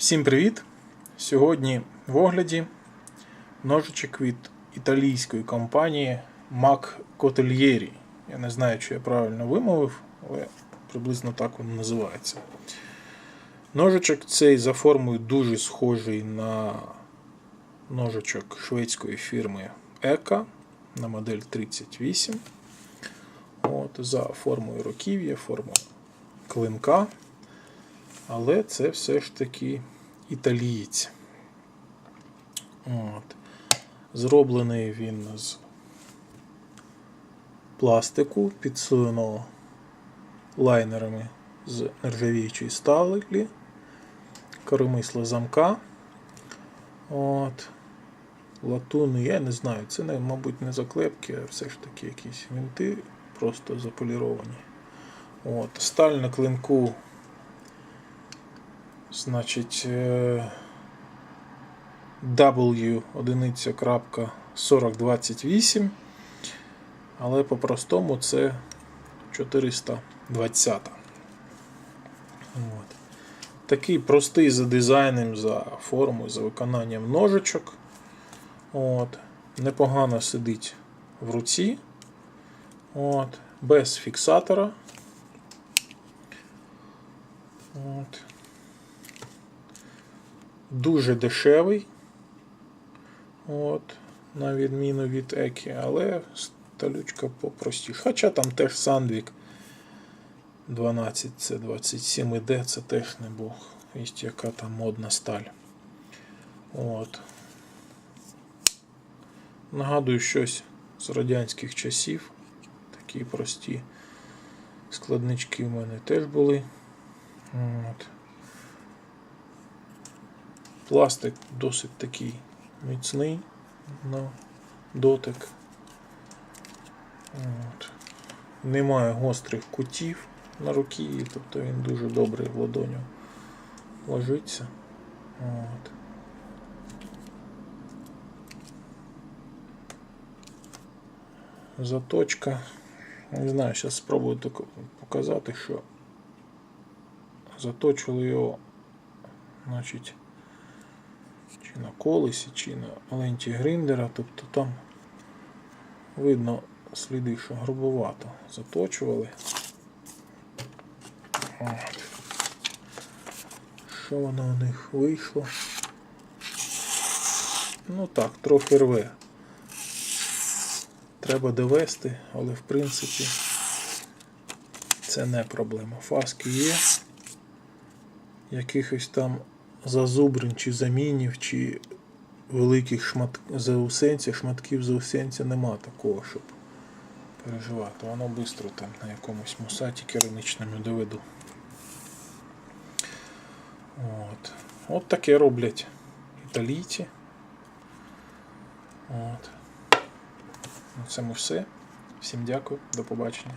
Всім привіт! Сьогодні в огляді ножичок від італійської компанії Mac Cotelieri. Я не знаю, чи я правильно вимовив, але приблизно так він називається. Ножичок цей за формою дуже схожий на ножичок шведської фірми Ека на модель 38. От, За формою руків'я, формою клинка. Але це все ж таки італієць. От. Зроблений він з пластику, підсиленого лайнерами з нержавіючої сталі, коромисла замка. От. Латунний, я не знаю, це, не, мабуть, не заклепки, а все ж таки якісь винти просто заполіровані. От. Сталь на клинку Значить, е, W одиниця крапка 4028, але по-простому це 420. От. Такий простий за дизайном, за формою, за виконанням ножичок. От. Непогано сидить в руці. От. Без фіксатора. От дуже дешевий, от, на відміну від Екі, але сталючка попростіша. Хоча там теж Сандвік 12 це 27 іде, це теж не був. Вість, яка там модна сталь. От. Нагадую щось з радянських часів. Такі прості складнички в мене теж були. От. Пластик досить такий міцний на дотик. От. Немає гострих кутів на руки, тобто він дуже добре в ладоню ложиться. От. Заточка. Не знаю, зараз спробую показати, що заточили його, значить, чи на колесі, чи на ленті гриндера, тобто там видно сліди, що грубовато заточували. От. Що воно у них вийшло? Ну так, трохи рве. Треба довести, але в принципі це не проблема. Фаски є. Якихось там зазубрин чи замінів, чи великих шмат... заусенців, шматків заусенця нема такого, щоб переживати. Воно швидко там на якомусь мусаті керамічному доведу. От. От таке роблять італійці. От. На цьому все. Всім дякую, до побачення.